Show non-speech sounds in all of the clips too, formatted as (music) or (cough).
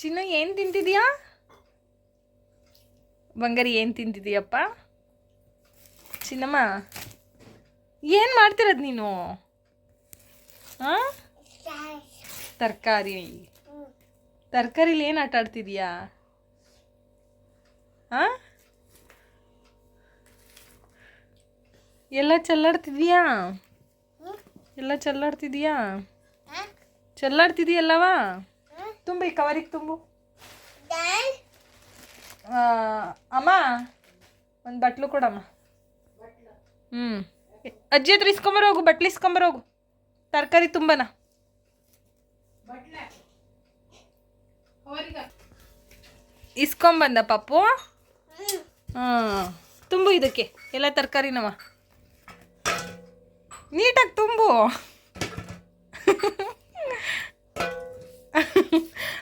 ಚಿನ್ನ ಏನು ತಿಂತಿದ್ಯಾ? ಬಂಗಾರಿ ಏನು ತಿಂತಿದ್ದೀಯಪ್ಪ ಚಿನ್ನಮ್ಮ ಏನು ಮಾಡ್ತಿರೋದು ನೀನು? ಹಾಂ? ತರಕಾರಿ. ತರಕಾರಿಲಿ ಏನು ಆಟ ಆಡ್ತಿದ್ಯಾ? ಹಾಂ? ಎಲ್ಲ ಚೆಲ್ಲಾಡ್ತಿದ್ಯಾ? ಎಲ್ಲ ಚೆಲ್ಲಾಡ್ತಿದ್ಯಾ? ಚೆಲ್ಲಾಡ್ತಿದ್ಯಲ್ಲವಾ? ತುಂಬಿ ಕವರಿಗೆ ತುಂಬು. ಅಮ್ಮ ಒಂದು ಬಟ್ಲು ಕೊಡಮ್ಮ. ಹ್ಞೂ ಅಜ್ಜಿ ಹತ್ರ ಇಸ್ಕೊಂಬರೋಗು ಬಟ್ಲು ಇಸ್ಕೊಂಬರೋಗು ತರಕಾರಿ ತುಂಬನ. ಇಸ್ಕೊಂಬಂದ ಪಪ್ಪು? ಹಾಂ. ತುಂಬು ಇದಕ್ಕೆ ಎಲ್ಲ ತರಕಾರಿನವ. ನೀಟಾಗಿ ತುಂಬು.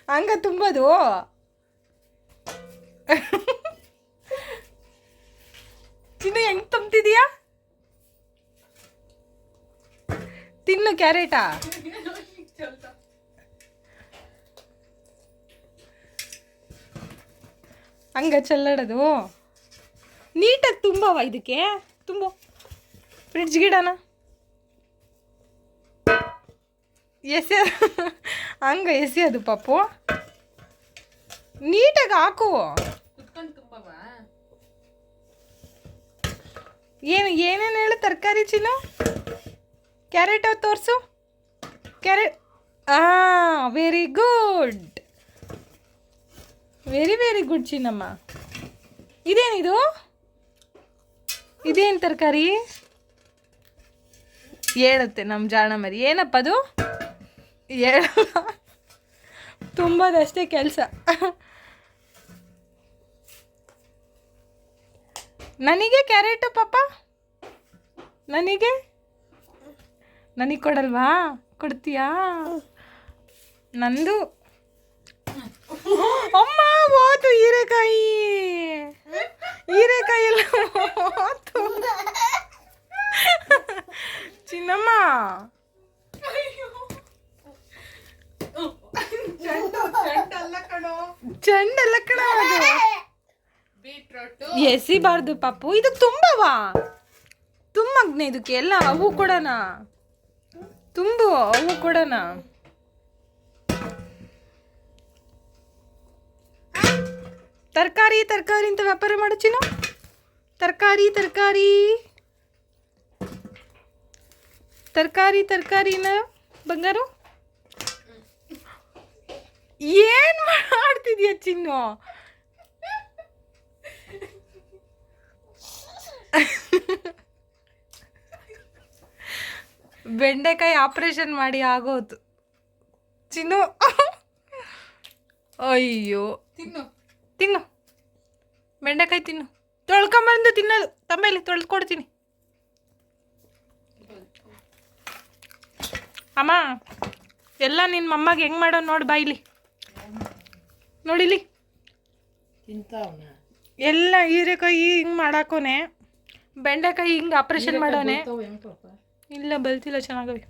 ಹಂಗ ತುಂಬೋದು. ಚಿನ್ನು ಹೆಂಗ್ ತುಂಬ್ತಿದೀಯಾ? ತಿನ್ನು ಕ್ಯಾರೆಟಾ. ಹಂಗ ಚೆಲ್ಲಾಡೋದು. ನೀಟಾಗಿ ತುಂಬವ ಇದಕ್ಕೆ. ತುಂಬು. ಫ್ರಿಡ್ಜ್ ಗಿಡನ. ಎಸೆ ಹಂಗ ಅದು ಪಾಪು. ನೀಟಾಗಿ ಹಾಕು. ಏನು ಏನೇನು ಹೇಳು ತರಕಾರಿ ಚಿನ್ನು ಕ್ಯಾರೆಟ್ ತೋರಿಸು? ಕ್ಯಾರೆಟ್ ಆ very good very very good Chinnamma ಇದೇನಿದು? ಇದೇನು ತರಕಾರಿ? ಹೇಳುತ್ತೆ ನಮ್ಮ ಜಾಣ ಮರಿ ಏನಪ್ಪ ಅದು? ಹೇಳಲ್ಲ (laughs) ತುಂಬದಷ್ಟೇ ಕೆಲಸ. ನನಗೆ ಕ್ಯಾರೆಟು ಪಾಪ? ನನಗೆ? ನನಗೆ ಕೊಡಲ್ವಾ? ಕೊಡ್ತೀಯಾ? ನಂದು? ಅಮ್ಮ ಓದು ಹೀರೆಕಾಯಿ. ಹೀರೆಕಾಯಿ ಎಲ್ಲ ಚಿನ್ನಮ್ಮ. ಚೆಂಡಲ್ಲ ಕಣ. ಅದು. ಎಸಿಬಾರ್ದು ಪಾಪು. ಇದು ತುಂಬವಾ? ತುಂಬಗ್ನೆ ಇದಕ್ಕೆ. ಎಲ್ಲ ಅವು ಕೊಡೋಣ. ತುಂಬು ಅವು ಕೊಡೋಣ. ತರಕಾರಿ ತರಕಾರಿ ಅಂತ ವ್ಯಾಪಾರ ಮಾಡು ಚಿನ್ನು. ತರಕಾರಿ ತರಕಾರಿ. ತರಕಾರಿ ತರಕಾರಿನ ಬಂಗಾರು. ಏನ್ ಮಾಡ್ತಿದ್ಯಾ ಚಿನ್ನು? ಬೆಂಡೆಕಾಯಿ ಆಪರೇಷನ್ ಮಾಡಿ ಆಗೋದು. ಚಿನ್ನು. ಅಯ್ಯೋ. ತಿನ್ನು. ತಿನ್ನು. ಬೆಂಡೆಕಾಯಿ ತಿನ್ನು. ತೊಳ್ಕೊಂಬಂದು ತಿನ್ನೋದು. ತಮ್ಮೇಲಿ ತೊಳೆದು ಕೊಡ್ತೀನಿ ಅಮ್ಮ ಎಲ್ಲ ನಿನ್ನ ಮಮ್ಮಗೆ ಹೆಂಗೆ ಮಾಡೋ ನೋಡು ಬಾಯಿಲಿ ನೋಡಿಲಿ ತಿಂತಾವನ ಎಲ್ಲ ಹೀರೆಕಾಯಿ ಹಿಂಗೆ ಮಾಡಾಕೋನೆ. ಬೆಂಡೆಕಾಯಿ ಹಿಂಗೆ ಆಪ್ರೇಷನ್ ಮಾಡೋನೆ. ಇಲ್ಲ ಬಲ್ತಿಲ್ಲ ಚೆನ್ನಾಗವೆ.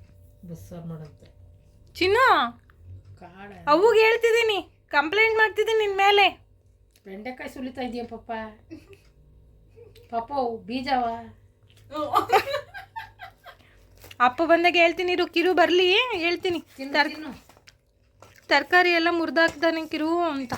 ಬಸ್ಸಾರು ಮಾಡಂತೆ. ಚಿನ್ನು ಅವುಗೆ ಹೇಳ್ತಿದ್ದೀನಿ ಕಂಪ್ಲೇಂಟ್ ಮಾಡ್ತಿದ್ದೀನಿ ನಿನ್ನ ಮೇಲೆ. ಬೆಂಡೆಕಾಯಿ ಸುಲಿತಾ ಇದೆಯಾ ಪಪ್ಪ ಪಾಪ ಅವು ಬೀಜವ? ಅಪ್ಪ ಬಂದಾಗ ಹೇಳ್ತೀನಿ ಇರು ಕಿರು ಬರಲಿ ಹೇಳ್ತೀನಿ. ತರಕಾರಿ ಎಲ್ಲ ಮುರಿದಾಕ್ದಾನೆ ಕಿರು ಅಂತ.